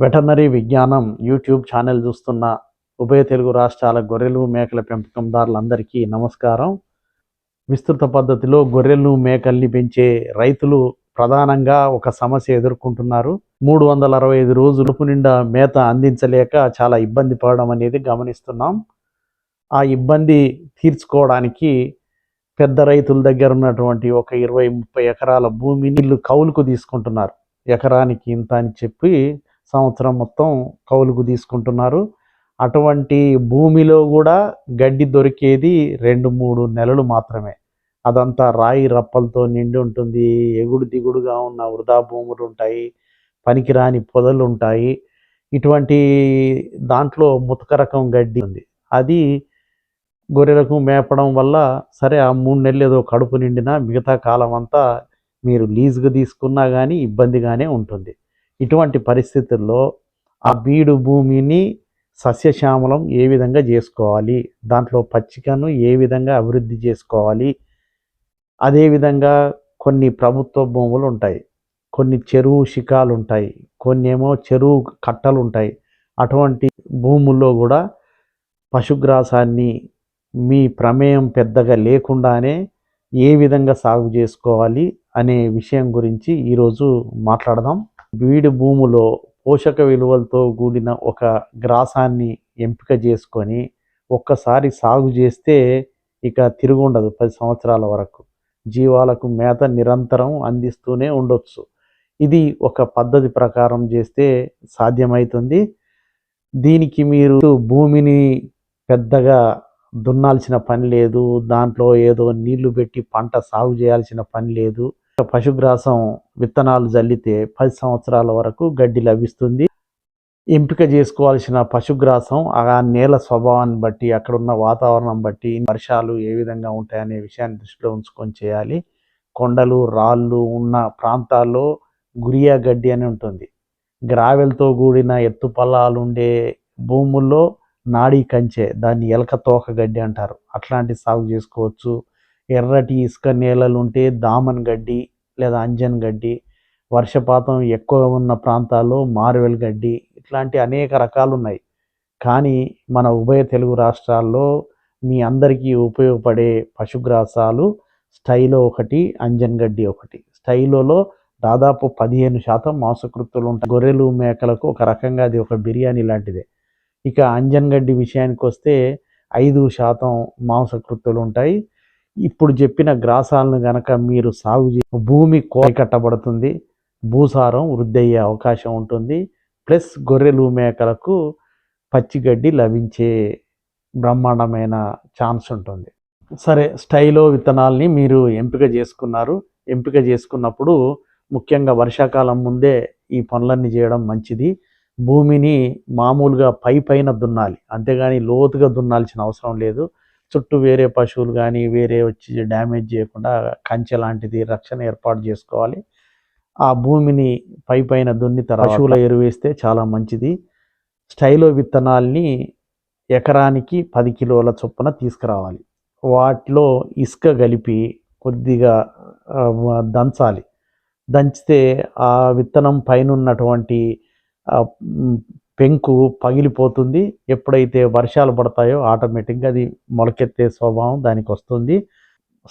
Veterinary విజ్ఞానం YouTube channel చూస్తున్న ఉభయ తెలుగు రాష్ట్రాల గొర్రెలు మేకల పెంపకందారులందరికీ నమస్కారం. విస్తృత పద్ధతిలో గొర్రెలు మేకల్ని పెంచే రైతులు ప్రధానంగా ఒక సమస్య ఎదుర్కొంటున్నారు. మూడు వందల అరవై ఐదు రోజులకు నిండా మేత అందించలేక చాలా ఇబ్బంది పడడం అనేది గమనిస్తున్నాం. ఆ ఇబ్బంది తీర్చుకోవడానికి పెద్ద రైతుల దగ్గర ఉన్నటువంటి ఒక ఇరవై ముప్పై ఎకరాల భూమిని వీళ్ళు కౌలుకు తీసుకుంటున్నారు. ఎకరానికి ఇంత అని చెప్పి సంవత్సరం మొత్తం కౌలుకు తీసుకుంటున్నారు. అటువంటి భూమిలో కూడా గడ్డి దొరికేది రెండు మూడు నెలలు మాత్రమే. అదంతా రాయి రప్పలతో నిండి ఉంటుంది. ఎగుడు దిగుడుగా ఉన్న వృధా భూములు ఉంటాయి. పనికిరాని పొదలు ఉంటాయి. ఇటువంటి దాంట్లో ముతక రకం గడ్డి ఉంది. అది గొర్రెలకు మేపడం వల్ల సరే ఆ మూడు నెలలు ఏదో కడుపు నిండినా మిగతా కాలం అంతా మీరు లీజుగా తీసుకున్నా కానీ ఇబ్బందిగానే ఉంటుంది. ఇటువంటి పరిస్థితుల్లో ఆ బీడు భూమిని సస్యశ్యామలం ఏ విధంగా చేసుకోవాలి? దాంట్లో పచ్చికను ఏ విధంగా అభివృద్ధి చేసుకోవాలి? అదేవిధంగా కొన్ని ప్రభుత్వ భూములు ఉంటాయి. కొన్ని చెరువు శిఖాలు ఉంటాయి కొన్ని ఏమో చెరువు కట్టలు ఉంటాయి అటువంటి భూముల్లో కూడా పశుగ్రాసాన్ని మీ ప్రమేయం పెద్దగా లేకుండానే ఏ విధంగా సాగు చేసుకోవాలి అనే విషయం గురించి ఈరోజు మాట్లాడదాం. బీడు భూములో పోషక విలువలతో కూడిన ఒక గ్రాసాన్ని ఎంపిక చేసుకొని ఒక్కసారి సాగు చేస్తే ఇక తిరుగుండదు పది సంవత్సరాల వరకు. జీవాలకు మేత నిరంతరం అందిస్తూనే ఉండొచ్చు. ఇది ఒక పద్ధతి ప్రకారం చేస్తే సాధ్యమవుతుంది దీనికి మీరు భూమిని పెద్దగా దున్నాల్సిన పని లేదు దాంట్లో ఏదో నీళ్ళు పెట్టి పంట సాగు చేయాల్సిన పని లేదు. పశుగ్రాసం విత్తనాలు జల్లితే పది సంవత్సరాల వరకు గడ్డి లభిస్తుంది. ఎంపిక చేసుకోవాల్సిన పశుగ్రాసం ఆ నేల స్వభావాన్ని బట్టి అక్కడ ఉన్న వాతావరణం బట్టి వర్షాలు ఏ విధంగా ఉంటాయనే విషయాన్ని దృష్టిలో ఉంచుకొని చేయాలి. కొండలు రాళ్ళు ఉన్న ప్రాంతాల్లో గురియా గడ్డి అని ఉంటుంది. గ్రావెల్తో కూడిన ఎత్తు పల్లాలు ఉండే భూముల్లో నాడీ కంచె దాన్ని ఎలక తోక గడ్డి అంటారు. అట్లాంటి సాగు చేసుకోవచ్చు. ఎర్రటి ఇసుక నేలలు ఉంటే దామన్ గడ్డి లేదా అంజన్ గడ్డి వర్షపాతం ఎక్కువ ఉన్న ప్రాంతాల్లో మార్వెల్ గడ్డి ఇట్లాంటి అనేక రకాలు ఉన్నాయి కానీ మన ఉభయ తెలుగు రాష్ట్రాల్లో మీ అందరికీ ఉపయోగపడే పశుగ్రాసాలు స్టైలో ఒకటి అంజన్ గడ్డి ఒకటి. స్టైలోలో దాదాపు పదిహేను శాతం మాంసకృతులు ఉంటాయి. గొర్రెలు మేకలకు ఒక రకంగా అది ఒక బిర్యానీ లాంటిదే. ఇక అంజన్ గడ్డి విషయానికి వస్తే ఐదు శాతం మాంసకృతులు ఉంటాయి ఇప్పుడు చెప్పిన గ్రాసాలను గనక మీరు సాగు చే భూమి కట్టబడుతుంది. భూసారం వృద్ధి అయ్యే అవకాశం ఉంటుంది. ప్లస్ గొర్రెలు మేకలకు పచ్చిగడ్డి లభించే బ్రహ్మాండమైన ఛాన్స్ ఉంటుంది. సరే స్టైలో విత్తనాల్ని మీరు ఎంపిక చేసుకున్నారు. ఎంపిక చేసుకున్నప్పుడు ముఖ్యంగా వర్షాకాలం ముందే ఈ పనులన్నీ చేయడం మంచిది. భూమిని మామూలుగా పై పైన దున్నాలి. అంతేగాని లోతుగా దున్నాల్సిన అవసరం లేదు. చుట్టూ వేరే పశువులు కానీ వేరే వచ్చి డ్యామేజ్ చేయకుండా కంచె లాంటిది రక్షణ ఏర్పాటు చేసుకోవాలి. ఆ భూమిని పై పైన దున్ని తర్వాత పశువుల ఎరువేస్తే చాలా మంచిది. స్టైలో విత్తనాల్ని ఎకరానికి పది కిలోల చొప్పున తీసుకురావాలి. వాటిలో ఇసుక కలిపి కొద్దిగా దంచాలి. దంచితే ఆ విత్తనం పైన ఉన్నటువంటి పెంకు పగిలిపోతుంది. ఎప్పుడైతే వర్షాలు పడతాయో ఆటోమేటిక్గా అది మొలకెత్తే స్వభావం దానికి వస్తుంది.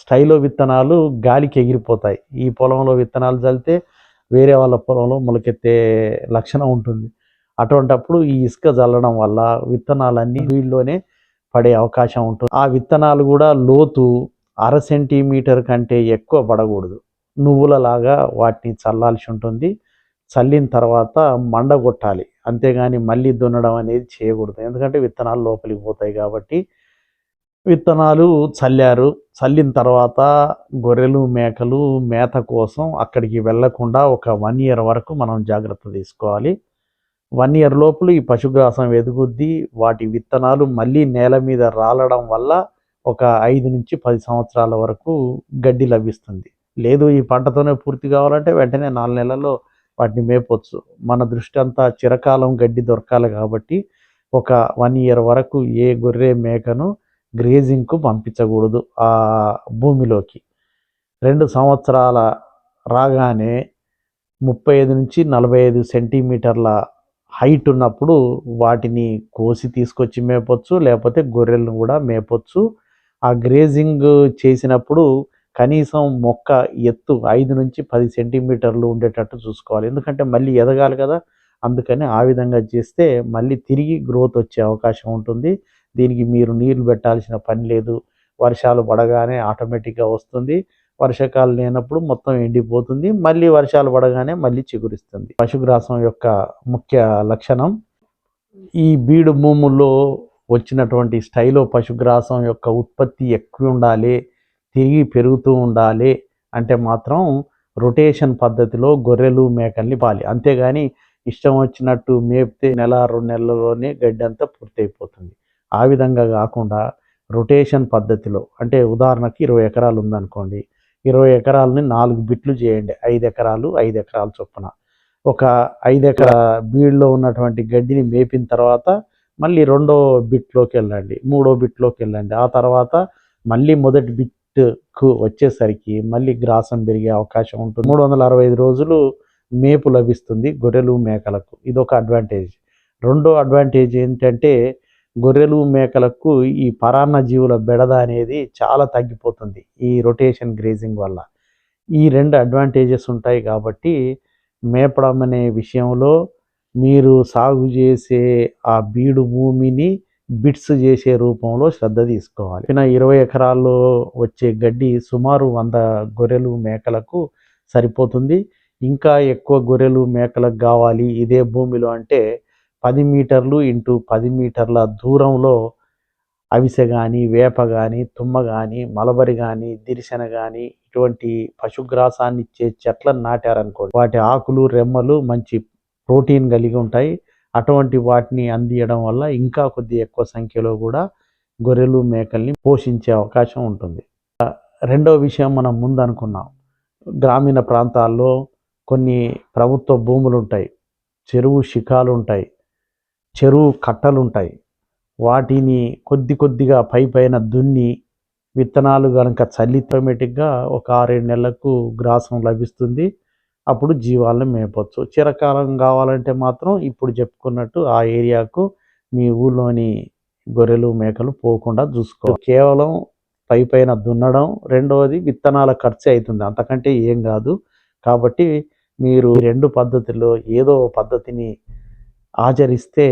స్టైలో విత్తనాలు గాలికి ఎగిరిపోతాయి. ఈ పొలంలో విత్తనాలు చల్లితే వేరే వాళ్ళ పొలంలో మొలకెత్తే లక్షణం ఉంటుంది. అటువంటప్పుడు ఈ ఇసుక చల్లడం వల్ల విత్తనాలన్నీ వీళ్ళలోనే పడే అవకాశం ఉంటుంది. ఆ విత్తనాలు కూడా లోతు అర సెంటీమీటర్ కంటే ఎక్కువ పడకూడదు. నువ్వులలాగా వాటిని చల్లాల్సి ఉంటుంది. చల్లిన తర్వాత మండగొట్టాలి. అంతేగాని మళ్ళీ దున్నడం అనేది చేయకూడదు. ఎందుకంటే విత్తనాలు లోపలికి పోతాయి కాబట్టి విత్తనాలు చల్లారు. చల్లిన తర్వాత గొర్రెలు మేకలు మేత కోసం అక్కడికి వెళ్ళకుండా ఒక వన్ ఇయర్ వరకు మనం జాగ్రత్త తీసుకోవాలి. వన్ ఇయర్ లోపల ఈ పశుగ్రాసం ఎదుగుద్ది వాటి విత్తనాలు మళ్ళీ నేల మీద రాలడం వల్ల ఒక ఐదు నుంచి పది సంవత్సరాల వరకు గడ్డి లభిస్తుంది. లేదు ఈ పంటతోనే పూర్తి కావాలంటే వెంటనే నాలుగు నెలల్లో వాటిని మేపొచ్చు. మన దృష్టి అంతా చిరకాలం గడ్డి దొరకాలి కాబట్టి ఒక వన్ ఇయర్ వరకు ఏ గొర్రె మేకను గ్రేజింగ్కు పంపించకూడదు ఆ భూమిలోకి. రెండు సంవత్సరాల రాగానే ముప్పై ఐదు నుంచి నలభై ఐదు సెంటీమీటర్ల హైట్ ఉన్నప్పుడు వాటిని కోసి తీసుకొచ్చి మేపొచ్చు లేకపోతే గొర్రెలను కూడా మేపొచ్చు. ఆ గ్రేజింగ్ చేసినప్పుడు కనీసం మొక్క ఎత్తు ఐదు నుంచి పది సెంటీమీటర్లు ఉండేటట్టు చూసుకోవాలి. ఎందుకంటే మళ్ళీ ఎదగాలి కదా. అందుకని ఆ విధంగా చేస్తే మళ్ళీ తిరిగి గ్రోత్ వచ్చే అవకాశం ఉంటుంది. దీనికి మీరు నీళ్ళు పెట్టాల్సిన పని లేదు. వర్షాలు పడగానే ఆటోమేటిక్గా వస్తుంది. వర్షాకాలం లేనప్పుడు మొత్తం ఎండిపోతుంది. మళ్ళీ వర్షాలు పడగానే మళ్ళీ చిగురిస్తుంది. పశుగ్రాసం యొక్క ముఖ్య లక్షణం ఈ బీడు భూముల్లో వచ్చినటువంటి స్టైలో పశుగ్రాసం యొక్క ఉత్పత్తి ఎక్కువ ఉండాలి. తిరిగి పెరుగుతూ ఉండాలి అంటే మాత్రం రొటేషన్ పద్ధతిలో గొర్రెలు మేకల్ని పాలి. అంతేగాని ఇష్టం వచ్చినట్టు మేపితే నెల రెండు నెలల్లోనే గడ్డి అంతా పూర్తయిపోతుంది. ఆ విధంగా కాకుండా రొటేషన్ పద్ధతిలో అంటే ఉదాహరణకి ఇరవై ఎకరాలు ఉందనుకోండి. ఇరవై ఎకరాలని నాలుగు బిట్లు చేయండి. ఐదు ఎకరాలు ఐదు ఎకరాల చొప్పున. ఒక ఐదు ఎకరా బీడ్లో ఉన్నటువంటి గడ్డిని మేపిన తర్వాత మళ్ళీ రెండో బిట్లోకి వెళ్ళండి మూడో బిట్లోకి వెళ్ళండి. ఆ తర్వాత మళ్ళీ మొదటి బిట్ కు వచ్చేసరికి మళ్ళీ గ్రాసం పెరిగే అవకాశం ఉంటుంది. మూడు వందల అరవై ఐదు రోజులు మేపు లభిస్తుంది గొర్రెలు మేకలకు. ఇదొక అడ్వాంటేజ్. రెండో అడ్వాంటేజ్ ఏంటంటే గొర్రెలు మేకలకు ఈ పరాన్న జీవుల బెడద అనేది చాలా తగ్గిపోతుంది ఈ రొటేషన్ గ్రేజింగ్ వల్ల. ఈ రెండు అడ్వాంటేజెస్ ఉంటాయి కాబట్టి మేపడం అనే విషయంలో మీరు సాగు చేసే ఆ బీడు భూమిని బిట్స్ చేసే రూపంలో శ్రద్ధ తీసుకోవాలి. ఇక ఇరవై ఎకరాల్లో వచ్చే గడ్డి సుమారు వంద గొర్రెలు మేకలకు సరిపోతుంది. ఇంకా ఎక్కువ గొర్రెలు మేకలకు కావాలి. ఇదే భూమిలో అంటే పది మీటర్లు ఇంటూ పది మీటర్ల దూరంలో అవిసె కానీ వేప కానీ తుమ్మ కానీ మలబరి కానీ దిరిశన కానీ ఇటువంటి పశుగ్రాసాన్ని ఇచ్చే చెట్లను నాటారనుకోండి. వాటి ఆకులు రెమ్మలు మంచి ప్రోటీన్ కలిగి ఉంటాయి. అటువంటి వాటిని అందియడం వల్ల ఇంకా కొద్ది ఎక్కువ సంఖ్యలో కూడా గొర్రెలు మేకల్ని పోషించే అవకాశం ఉంటుంది. రెండో విషయం మనం ముందు అనుకున్నాం గ్రామీణ ప్రాంతాల్లో కొన్ని ప్రభుత్వ భూములు ఉంటాయి. చెరువు శిఖాలు ఉంటాయి. చెరువు కట్టలు ఉంటాయి. వాటిని కొద్ది కొద్దిగా పై పైన దున్ని విత్తనాలు కనుక చల్లి ఆటోమేటిక్గా ఒక ఆరేడు నెలలకు గ్రాసం లభిస్తుంది. అప్పుడు జీవాలను మేపచ్చు. చిరకాలం కావాలంటే మాత్రం ఇప్పుడు చెప్పుకున్నట్టు ఆ ఏరియాకు మీ ఊళ్ళోని గొర్రెలు మేకలు పోకుండా చూసుకో. కేవలం పై పైన దున్నడం రెండవది విత్తనాల ఖర్చు అవుతుంది. అంతకంటే ఏం కాదు. కాబట్టి మీరు రెండు పద్ధతిలో ఏదో పద్ధతిని ఆచరిస్తే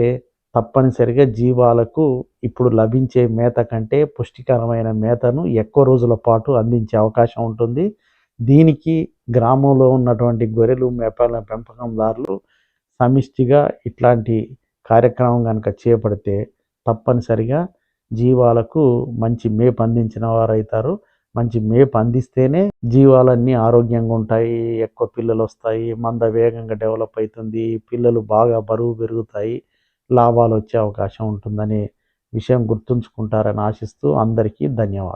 తప్పనిసరిగా జీవాలకు ఇప్పుడు లభించే మేత కంటే పుష్టికరమైన మేతను ఎక్కువ రోజుల పాటు అందించే అవకాశం ఉంటుంది. దీనికి గ్రామంలో ఉన్నటువంటి గొర్రెలు మేపాల పెంపకందారులు సమిష్టిగా ఇట్లాంటి కార్యక్రమం కనుక చేపడితే తప్పనిసరిగా జీవాలకు మంచి మేపు అందించిన వారు అవుతారు మంచి మేపు అందిస్తేనే జీవాలన్నీ ఆరోగ్యంగా ఉంటాయి. ఎక్కువ పిల్లలు వస్తాయి. మంద వేగంగా డెవలప్ అవుతుంది. పిల్లలు బాగా బరువు పెరుగుతాయి. లాభాలు వచ్చే అవకాశం ఉంటుందనే విషయం గుర్తుంచుకుంటారని ఆశిస్తూ అందరికీ ధన్యవాదాలు.